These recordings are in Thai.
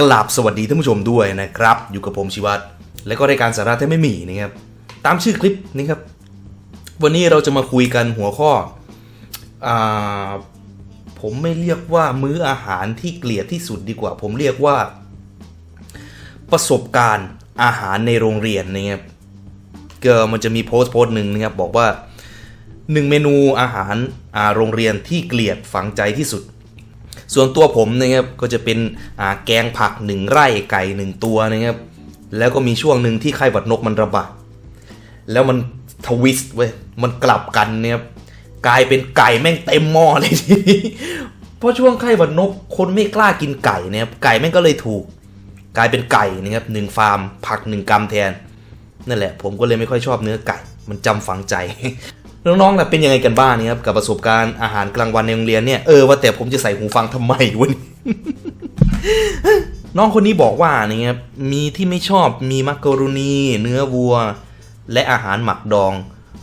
กราบสวัสดีท่านผู้ชมด้วยนะครับ อยู่กับผมชิวัตรและก็รายการสาระแที่ไม่มีนะครับ ตามชื่อคลิปนี้ครับ วันนี้เราจะมาคุยกันหัวข้ออผมไม่เรียกว่ามื้ออาหารที่เกลียดที่สุดดีกว่า ผมเรียกว่า ประสบการณ์อาหารในโรงเรียนนะครับก็มันจะมีโพสต์โพสต์หนึ่งนะครับบอกว่าหนึ่งเมนูอาหารโรงเรียนที่เกลียดฝังใจที่สุด ส่วนตัวผมนะครับก็จะเป็นแกงผักหนึ่งไร่ไก่หนึ่งตัวนะครับแล้วก็มีช่วงหนึ่งที่ไข้หวัดนกมันระบาดแล้วมันทวิสต์เว้ยมันกลับกันเนี่ยครับกลายเป็นไก่แม่งเต็มหม้อเลยทีนี้เพราะช่วงไข้หวัดนกคนไม่กล้ากินไก่เนี่ยครับไก่แม่งก็เลยถูก กลายเป็นไก่นะครับหนึ่งฟาร์ม ผักหนึ่งกรัมแทน นั่นแหละ ผมก็เลยไม่ค่อยชอบเนื้อไก่ มันจำฝังใจ น้องๆล่ะเป็นยังไงกันบ้างเนี่ยครับกับประสบการณ์อาหารกลางวันในโรงเรียนเนี่ยเออว่าแต่ผมจะใส่หูฟังทำไมวะนี่น้องคนนี้บอกว่านี่ครับมีที่ไม่ชอบมีมักกะโรนีเนื้อวัว และอาหารหมักดอง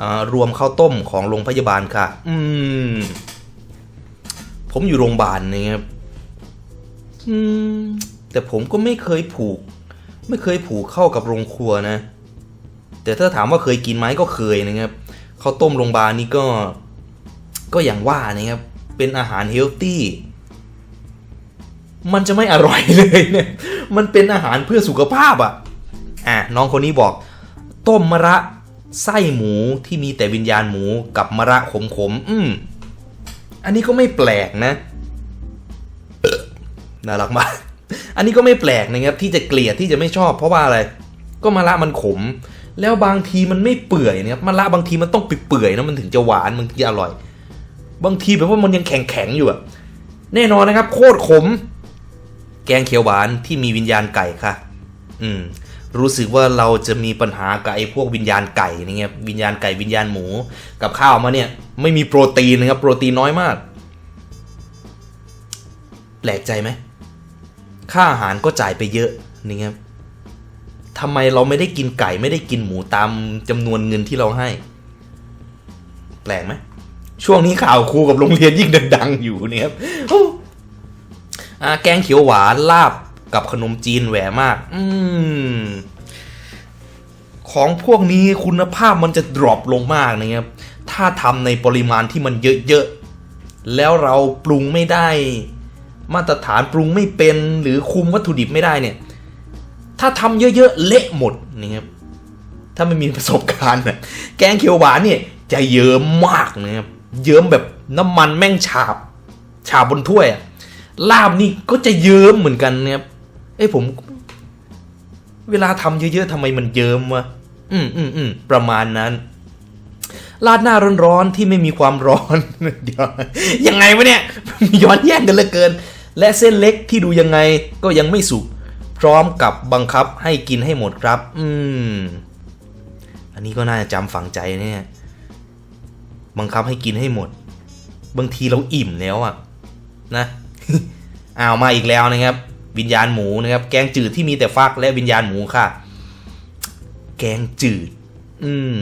อรวมข้าวต้มของโรงพยาบาลค่ะ อืม ผมอยู่โรงพยาบาลนะครับอืม แต่ผมก็ไม่เคยผูก ไม่เคยผูกเข้ากับโรงครัวนะ แต่ถ้าถามว่าเคยกินไหมก็เคยนะครับ ข้าวต้มโรงพยาบาลนี่ก็ก็อย่างว่านะครับ เป็นอาหารเฮลตี้มันจะไม่อร่อยเลยเนี่ย มันเป็นอาหารเพื่อสุขภาพอะ อะน้องคนนี้บอก ต้มมะระไส้หมูที่มีแต่วิญญาณหมูกับมะระขมๆอืมอันนี้ก็ไม่แปลกนะ น่ารักมาก อันนี้ก็ไม่แปลกนะครับที่จะเกลียดที่จะไม่ชอบเพราะว่าอะไร ก็มะระมันขม แล้วบางทีมันไม่เปื่อยนะครับมะระบางทีมันต้องเปื่อยๆนะมันถึงจะหวานมันถึงจะอร่อย บางทีแบบว่ามันยังแข็งๆอยู่อะแน่นอนนะครับ โคตรขม แกงเขียวหวานที่มีวิญญาณไก่ค่ะ อืม รู้สึกว่าเราจะมีปัญหากับไอ้พวกวิญญาณไก่นี่ไงวิญญาณไก่วิญญาณหมูกับข้าวมาเนี่ย ไม่มีโปรตีนนะครับโปรตีนน้อยมาก แปลกใจไหมค่าอาหารก็จ่ายไปเยอะนี่ครับ ทำไมเราไม่ได้กินไก่ไม่ได้กินหมูตามจำนวนเงินที่เราให้ แปลกไหมช่วงนี้ข่าวครูกับโรงเรียนยิ่งดังๆอยู่เนี่ยครับโอ้อ่าแกงเขียวหวานลาบกับขนมจีนแหวมาก อืมของพวกนี้คุณภาพมันจะดรอปลงมากนะครับ ถ้าทำในปริมาณที่มันเยอะๆ แล้วเราปรุงไม่ได้ มาตรฐานปรุงไม่เป็นหรือคุมวัตถุดิบไม่ได้เนี่ย ถ้าทำเยอะๆเละหมดนี่ครับถ้าไม่มีประสบการณ์นะแกงเขียวหวานเนี่ยจะเยิ้มมากนะครับเยิ้มแบบน้ำมันแม่งฉาบ ฉาบบนถ้วยลาบนี่ก็จะเยิ้มเหมือนกันนะครับเอ้ยผม เวลาทำเยอะๆทำไมมันเยิ้มวะอืมอืมอืมประมาณนั้นราดหน้าร้อนๆที่ไม่มีความร้อนเดี๋ยวยังไงวะเนี่ยย้อนแย่งกันเหลือเกิน และเส้นเล็กที่ดูยังไงก็ยังไม่สุก พร้อมกับบังคับให้กินให้หมดครับ อืม อันนี้ก็น่าจะจำฝังใจเนี่ย บังคับให้กินให้หมด บางทีเราอิ่มแล้วอะนะอ้าวมาอีกแล้วนะครับ วิญญาณหมูนะครับ แกงจืดที่มีแต่ฟักและวิญญาณหมูค่ะ แกงจืด อืม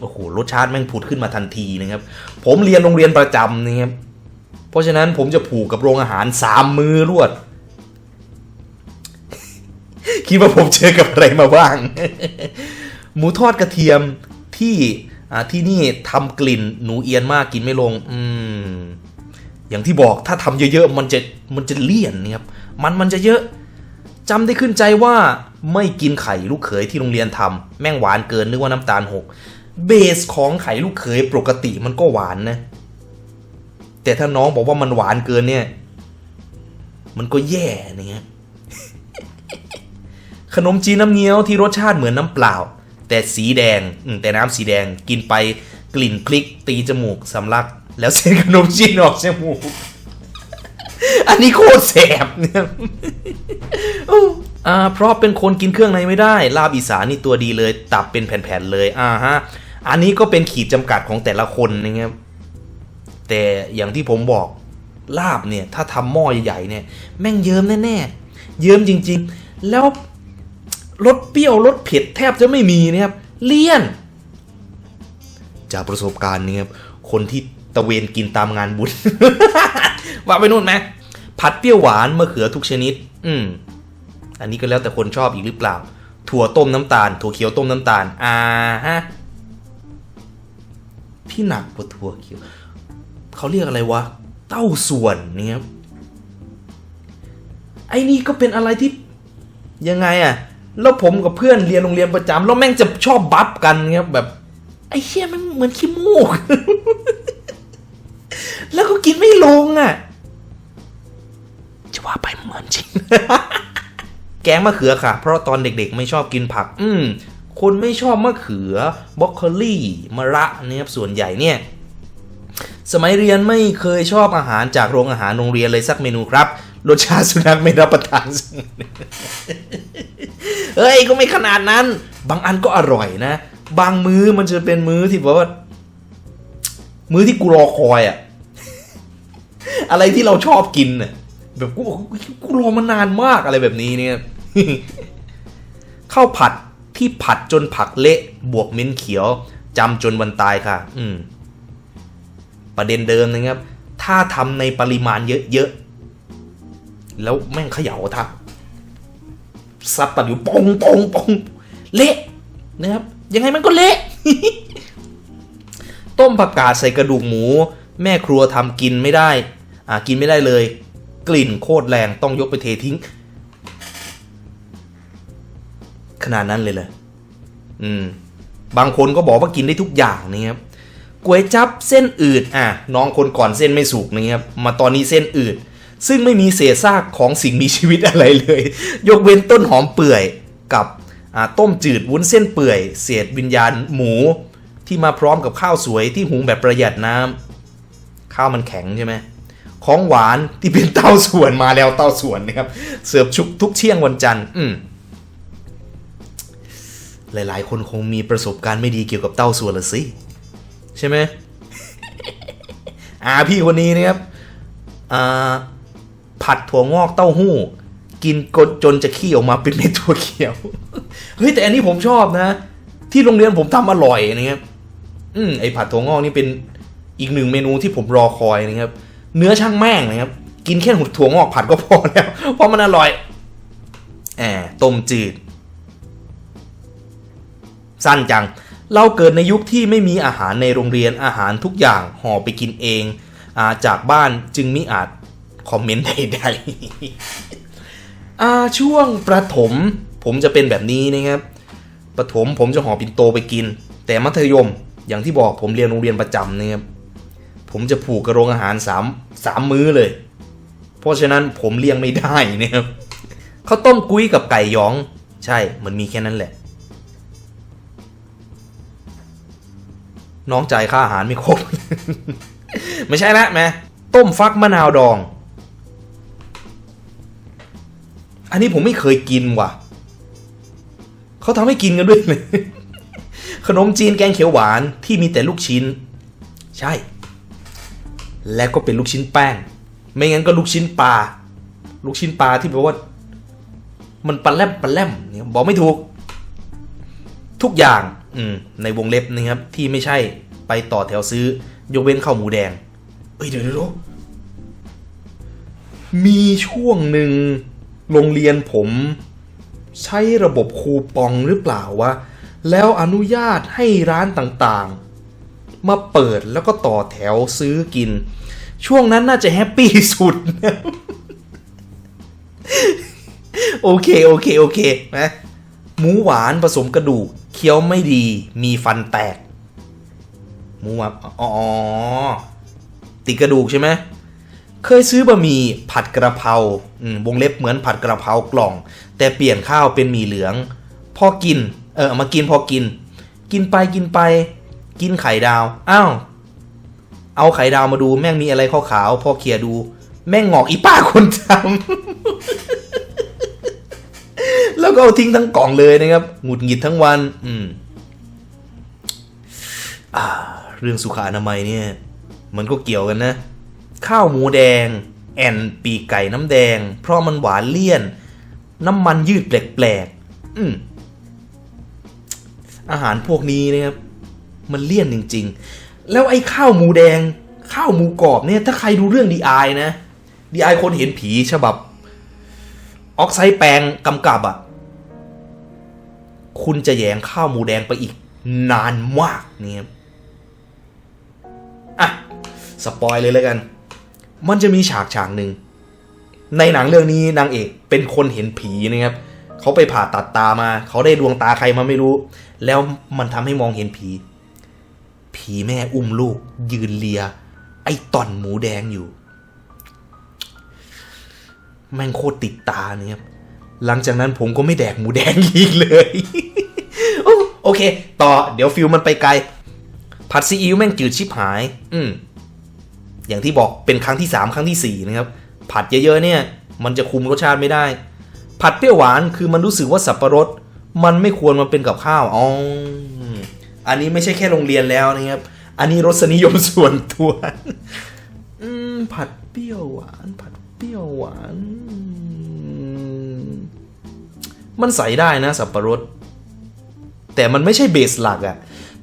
โอ้โหรสชาติแม่งผุดขึ้นมาทันทีนะครับ ผมเรียนโรงเรียนประจำนะครับเพราะฉะนั้นผมจะผูกกับโรงอาหารสามมือรวด คิดว่าผมเจอกับอะไรมาบ้าง หมูทอดกระเทียมที่ที่นี่ทำกลิ่นหนูเอียนมากกินไม่ลง อืมอย่างที่บอกถ้าทำเยอะๆมันจะมันจะเลี่ยนนะครับมันมันจะเยอะจำได้ขึ้นใจว่าไม่กินไข่ลูกเขยที่โรงเรียนทำแม่งหวานเกินนึกว่าน้ำตาลหกเบสของไข่ลูกเขยปกติมันก็หวานนะ แต่ถ้าน้องบอกว่ามันหวานเกินเนี่ย มันก็แย่นะครับ ขนมจีนน้ำเงี้ยวที่รสชาติเหมือนน้ำเปล่า แต่สีแดงแต่น้ำสีแดงกินไปกลิ่นพริกตีจมูกสำลัก แล้วเส้นขนมจีนออกจมูก อันนี้โคตรแสบเนี่ยอ่าเพราะเป็นคนกินเครื่องในไม่ได้ ลาบอีสานนี่ตัวดีเลย ตับเป็นแผ่นๆเลยอ่าฮะอันนี้ก็เป็นขีดจำกัดของแต่ละคนนะครับแต่อย่างที่ผมบอกลาบเนี่ย ถ้าทำหม้อใหญ่ๆเนี่ย แม่งเยิ้มแน่ๆเยิ้มจริง ๆ แล้ว รสเปรี้ยวรสเผ็ดแทบจะไม่มีนะครับเลี่ยน จากประสบการณ์นี่ครับคนที่ตะเวนกินตามงานบุญว่าไปนู่นไหมผัดเปรี้ยวหวานมะเขือทุกชนิด อืม อันนี้ก็แล้วแต่คนชอบอีกหรือเปล่า ถั่วต้มน้ำตาล ถั่วเขียวต้มน้ำตาล อ่าฮะ ที่หนักกว่าถั่วเขียว เขาเรียกอะไรวะ เต้าส่วนเนี่ยครับไอ้นี่ก็เป็นอะไรที่ยังไงอะ แล้วผมกับเพื่อนเรียนโรงเรียนประจำแล้วแม่งจะชอบบัฟกันเงี้ยแบบ ไอ้เชี่ยมันเหมือนขี้มูก แล้วก็กินไม่ลงอะ จะว่าไปเหมือนจริง แกงมะเขือค่ะ เพราะตอนเด็กๆ ไม่ชอบกินผัก อืมคนไม่ชอบมะเขือบรอกโคลี่มะระเนี่ยครับส่วนใหญ่เนี่ย สมัยเรียนไม่เคยชอบอาหารจากโรงอาหารโรงเรียนเลยสักเมนูครับ รสชาติสุนัขไม่รับประทานสักเฮ้ยก็ไม่ขนาดนั้น บางอันก็อร่อยนะ บางมื้อมันจะเป็นมื้อที่แบบว่า มื้อที่กูรอคอยอะอะไรที่เราชอบกินน่ะแบบกูกกูรอมานานมากอะไรแบบนี้เนี่ยข้าวผัดที่ผัดจนผักเละบวกมิ้นเขียวจำจนวันตายค่ะ อืม ประเด็นเดิมนะครับ ถ้าทำในปริมาณเยอะๆ แล้วแม่งเขย่าท่าซัดตัดอยู่ปองปองปองเละนะครับ ยังไงมันก็เละ ต้มผักกาดใส่กระดูกหมู แม่ครัวทำกินไม่ได้ อ่ากินไม่ได้เลย กลิ่นโคตรแรงต้องยกไปเททิ้ง ขนาดนั้นเลยเลยอืม บางคนก็บอกว่ากินได้ทุกอย่างนะครับก๋วยจับเส้นอืดอะน้องคนก่อนเส้นไม่สุกนะครับมาตอนนี้เส้นอืด ซึ่งไม่มีเศษซากของสิ่งมีชีวิตอะไรเลย ยกเว้นต้นหอมเปื่อยกับต้มจืดวุ้นเส้นเปื่อย เศษวิญญาณหมู ที่มาพร้อมกับข้าวสวยที่หุงแบบประหยัดน้ำข้าวมันแข็งใช่ไหมของหวานที่เป็นเต้าส่วนมาแล้วเต้าส่วนนะครับ เสิร์ฟชุกทุกเที่ยงวันจันทร์อืมหลาย ๆ คนคงมีประสบการณ์ไม่ดีเกี่ยวกับเต้าส่วนละสิ ใช่ไหมอ่าพี่คนนี้นะครับอ่า ผัดถั่วงอกเต้าหู้ กินกนจนจะขี้ออกมาเป็นเม็ดถั่วเขียว เฮ้ยแต่อันนี้ผมชอบนะ ที่โรงเรียนผมทำอร่อยนะครับอืมไอผัดถั่วงอกนี่เป็นอีกหนึ่งเมนูที่ผมรอคอยนะครับ เนื้อช่างแม่งนะครับ กินแค่หุ่ถั่วงอกผัดก็พอแล้ว เพราะมันอร่อยแอบต้มจืด สั้นจัง เราเกิดในยุคที่ไม่มีอาหารในโรงเรียนอาหารทุกอย่างห่อไปกินเองอาจากบ้านจึงมิอาจ คอมเมนต์ใดๆช่วงประถม ผมจะเป็นแบบนี้นะครับประถมผมจะห่อปินโตไปกิน แต่มัธยมอย่างที่บอกผมเรียนโรงเรียนประจำนะครับผมจะผูกกระโรงอาหารสามสามมื้อเลย เพราะฉะนั้นผมเลี้ยงไม่ได้นะครับข้าวต้มกุ้ยกับไก่ยอง ใช่มันมีแค่นั้นแหละ น้องจ่ายค่าอาหารไม่ครบ ไม่ใช่ละแม่ต้มฟักมะนาวดอง อันนี้ผมไม่เคยกินว่ะ เขาทำให้กินกันด้วยเลยขนมจีนแกงเขียวหวานที่มีแต่ลูกชิ้น ใช่ และก็เป็นลูกชิ้นแป้ง ไม่งั้นก็ลูกชิ้นปลา ลูกชิ้นปลาที่แปลว่า มันปลาแลมปลาแลมเนี่ยบอกไม่ถูก ทุกอย่างอืมในวงเล็บนะครับ ที่ไม่ใช่ไปต่อแถวซื้อยกเว้นข้าวหมูแดง เอ้ยเดี๋ยวเดี๋ยวมีช่วงหนึ่ง โรงเรียนผมใช้ระบบคูปองหรือเปล่าวะ แล้วอนุญาตให้ร้านต่างๆ มาเปิดแล้วก็ต่อแถวซื้อกิน ช่วงนั้นน่าจะแฮปปี้สุดนะโอเค โอเค โอเคนะหมูหวานผสมกระดูกเคี้ยวไม่ดีมีฟันแตกหมูหวานอ๋อติดกระดูกใช่ไหม เคยซื้อบะหมี่ผัดกระเพราวงเล็บเหมือนผัดกระเพรากล่อง แต่เปลี่ยนข้าวเป็นหมี่เหลือง พอกิน เออมากินพอกิน กินไปกินไป กินไข่ดาว อ้าว เอาไข่ดาวมาดูแม่งมีอะไรขาวๆพอเคลียดู แม่งงอกอีป้าคนทำแล้วก็เอาทิ้งทั้งกล่องเลยนะครับหงุดหงิดทั้งวัน อืมอ่า เรื่องสุขอนามัยเนี่ย มันก็เกี่ยวกันนะ ข้าวหมูแดง แอนปีไก่น้ำแดง เพราะมันหวานเลี่ยน น้ำมันยืดแปลกๆอืมอาหารพวกนี้นะครับมันเลี่ยนจริง ๆ แล้วไอ้ข้าวหมูแดง ข้าวหมูกรอบเนี่ย ถ้าใครดูเรื่องดีไอนะดีไอคนเห็นผีฉบับ ออกไซด์แปลงกำกับอะ คุณจะแยงข้าวหมูแดงไปอีกนานมากเนี่ยอะ สปอยเลยแล้วกัน มันจะมีฉากฉากหนึ่งในหนังเรื่องนี้นางเอกเป็นคนเห็นผีนะครับเขาไปผ่าตัดตามา เขาได้ดวงตาใครมาไม่รู้ แล้วมันทำให้มองเห็นผี ผีแม่อุ้มลูก ยืนเลีย ไอ้ต่อนหมูแดงอยู่ แม่งโคตรติดตาเนี่ยครับหลังจากนั้นผมก็ไม่แดกหมูแดงอีกเลยโอเค ต่อเดี๋ยวฟิลมันไปไกล ผัดซีอิ๊วแม่งจืดชิบหาย อืม อย่างที่บอกเป็นครั้งที่สามครั้งที่สี่นะครับ ผัดเยอะๆเนี่ย มันจะคุมรสชาติไม่ได้ ผัดเปรี้ยวหวานคือมันรู้สึกว่าสับปะรด มันไม่ควรมาเป็นกับข้าวอ๋ออันนี้ไม่ใช่แค่โรงเรียนแล้วนะครับ อันนี้รสนิยมส่วนตัวผัดเปรี้ยวหวาน ผัดเปรี้ยวหวาน มันใส่ได้นะสับปะรด แต่มันไม่ใช่เบสหลักอะ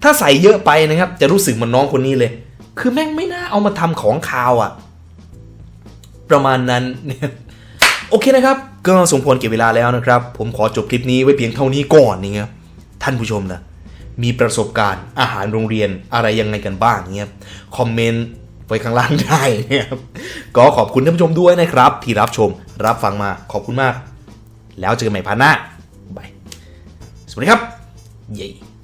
ถ้าใส่เยอะไปนะครับ จะรู้สึกมันน้องคนนี้เลย คือแม่งไม่น่าเอามาทำของคาวอะประมาณนั้นเนี่ยโอเคนะครับ ก็สมควรเก็บเวลาแล้วนะครับ ผมขอจบคลิปนี้ไว้เพียงเท่านี้ก่อนนี่ครับท่านผู้ชมนะมีประสบการณ์อาหารโรงเรียนอะไรยังไงกันบ้างเนี่ยคอมเมนต์ไว้ข้างล่างได้นะครับก็ขอบคุณท่านผู้ชมด้วยนะครับ ที่รับชมรับฟังมาขอบคุณมาก แล้วเจอกันใหม่พาร์ทหน้าบายสวัสดีครับเย้